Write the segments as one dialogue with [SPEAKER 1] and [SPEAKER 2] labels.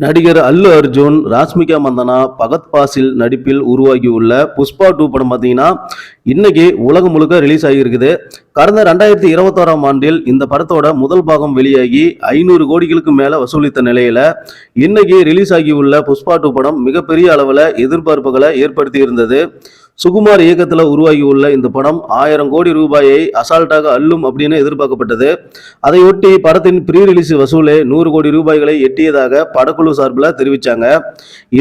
[SPEAKER 1] நடிகர் அல்லு அர்ஜுன் ராஷ்மிகா மந்தனா பகத் பாசில் நடிப்பில் உருவாகியுள்ள புஷ்பா டூ படம் பார்த்தீங்கன்னா இன்னைக்கு உலகம் முழுக்க ரிலீஸ் ஆகியிருக்குது. கடந்த ரெண்டாயிரத்தி இருபத்தோராம் ஆண்டில் இந்த படத்தோட முதல் பாகம் வெளியாகி ஐநூறு கோடிகளுக்கு மேலே வசூலித்த நிலையில இன்னைக்கு ரிலீஸ் ஆகியுள்ள புஷ்பா டூ படம் மிகப்பெரிய அளவில் எதிர்பார்ப்புகளை ஏற்படுத்தி இருந்தது சுகுமார் இயக்கத்தில் உருவாகியுள்ள இந்த படம் ஆயிரம் கோடி ரூபாயை அசால்ட்டாக அள்ளும் அப்படின்னு எதிர்பார்க்கப்பட்டது. அதையொட்டி படத்தின் ப்ரீ ரிலீஸ் வசூலே நூறு கோடி ரூபாய்களை எட்டியதாக படக்குழு சார்பில் தெரிவித்தாங்க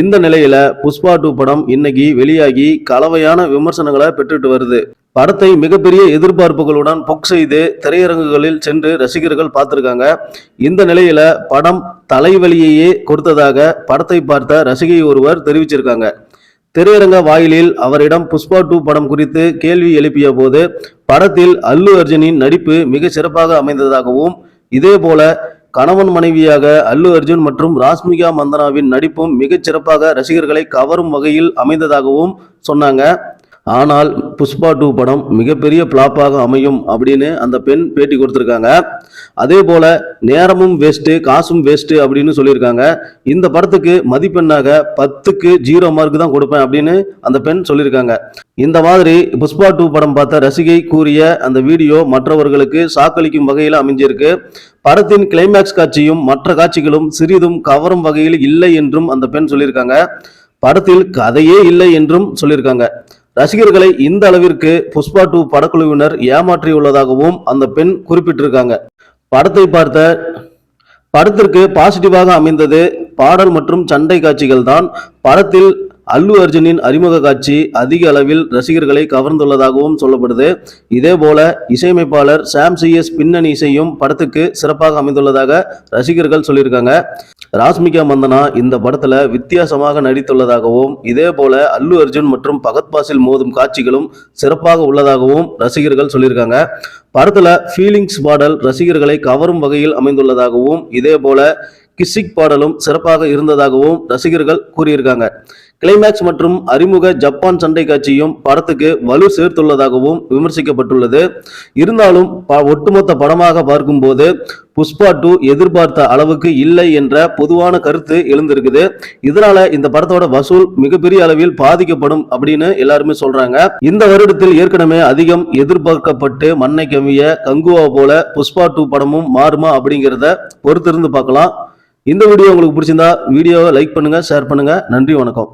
[SPEAKER 1] இந்த நிலையில புஷ்பா டூ படம் இன்னைக்கு வெளியாகி கலவையான விமர்சனங்களை பெற்றுட்டு வருது. படத்தை மிகப்பெரிய எதிர்பார்ப்புகளுடன் புக் செய்து திரையரங்குகளில் சென்று ரசிகர்கள் பார்த்துருக்காங்க. இந்த நிலையில படம் தலைவலியையே கொடுத்ததாக படத்தை பார்த்த ரசிகை ஒருவர் தெரிவிச்சிருக்காங்க. திரையரங்க வாயிலில் அவரிடம் புஷ்பா டூ படம் குறித்து கேள்வி எழுப்பிய போது படத்தில் அல்லு அர்ஜுனின் நடிப்பு மிக சிறப்பாக அமைந்ததாகவும் இதேபோல கணவன் மனைவியாக அல்லு அர்ஜுன் மற்றும் ராஷ்மிகா மந்தனாவின் நடிப்பும் மிகச் சிறப்பாக ரசிகர்களை கவரும் வகையில் அமைந்ததாகவும் சொன்னாங்க. ஆனால் புஷ்பா டூ படம் மிகப்பெரிய பிளாப்பாக அமையும் அப்படின்னு அந்த பெண் பேட்டி கொடுத்துருக்காங்க. அதே போல நேரமும் வேஸ்ட்டு காசும் வேஸ்ட்டு அப்படின்னு சொல்லியிருக்காங்க. இந்த படத்துக்கு மதிப்பெண்ணாக பத்துக்கு ஜீரோ மார்க் தான் கொடுப்பேன் அப்படின்னு அந்த பெண் சொல்லியிருக்காங்க. இந்த மாதிரி புஷ்பா டூ படம் பார்த்த ரசிகை கூறிய அந்த வீடியோ மற்றவர்களுக்கு சாக்களிக்கும் வகையில் அமைஞ்சிருக்கு. படத்தின் கிளைமேக்ஸ் காட்சியும் மற்ற காட்சிகளும் சிறிதும் கவரும் வகையில் இல்லை என்றும் அந்த பெண் சொல்லியிருக்காங்க. படத்தில் கதையே இல்லை என்றும் சொல்லியிருக்காங்க. ரசிகர்களை இந்த அளவிற்கு புஷ்பா டூ படக்குழுவினர் ஏமாற்றியுள்ளதாகவும் அந்த பெண் குறிப்பிட்டிருக்காங்க. படத்தை பார்த்த படத்திற்கு பாசிட்டிவாக அமைந்தது பாடல் மற்றும் சண்டை காட்சிகள் தான். படத்தில் அல்லு அர்ஜுனின் அறிமுக காட்சி அதிக அளவில் ரசிகர்களை கவர்ந்துள்ளதாகவும் சொல்லப்படுது. இதே போல இசையமைப்பாளர் சாம் சிஎஸ் பின்னணி இசையும் படத்துக்கு சிறப்பாக அமைந்துள்ளதாக ரசிகர்கள் சொல்லியிருக்காங்க. ராஷ்மிகா மந்தனா இந்த படத்துல வித்தியாசமாக நடித்துள்ளதாகவும் இதே போல அல்லு அர்ஜுன் மற்றும் பகத் பாசில் மோதும் காட்சிகளும் சிறப்பாக உள்ளதாகவும் ரசிகர்கள் சொல்லியிருக்காங்க. படத்துல ஃபீலிங்ஸ் பாடல் ரசிகர்களை கவரும் வகையில் அமைந்துள்ளதாகவும் இதே போல கிசிக் பாடலும் சிறப்பாக இருந்ததாகவும் ரசிகர்கள் கூறியிருக்காங்க. கிளைமேக்ஸ் மற்றும் அறிமுக ஜப்பான் சண்டை காட்சியும் படத்துக்கு வலு சேர்த்துள்ளதாகவும் விமர்சிக்கப்பட்டுள்ளது. இருந்தாலும் ப- ஒட்டுமொத்த படமாக பார்க்கும்போது புஷ்பா டூ எதிர்பார்த்த அளவுக்கு இல்லை என்ற பொதுவான கருத்து எழுந்திருக்குது. இதனால இந்த படத்தோட வசூல் மிகப்பெரிய அளவில் பாதிக்கப்படும் அப்படின்னு எல்லாருமே சொல்றாங்க. இந்த வருடத்தில் ஏற்கனவே அதிகம் எதிர்பார்க்கப்பட்டு மண்ணை கம்மிய கங்குவா போல புஷ்பா டூ படமும் மாறுமா அப்படிங்கிறத பொறுத்திருந்து பார்க்கலாம். இந்த வீடியோ உங்களுக்கு பிடிச்சிருந்தா வீடியோவை லைக் பண்ணுங்கள் ஷேர் பண்ணுங்கள் நன்றி வணக்கம்.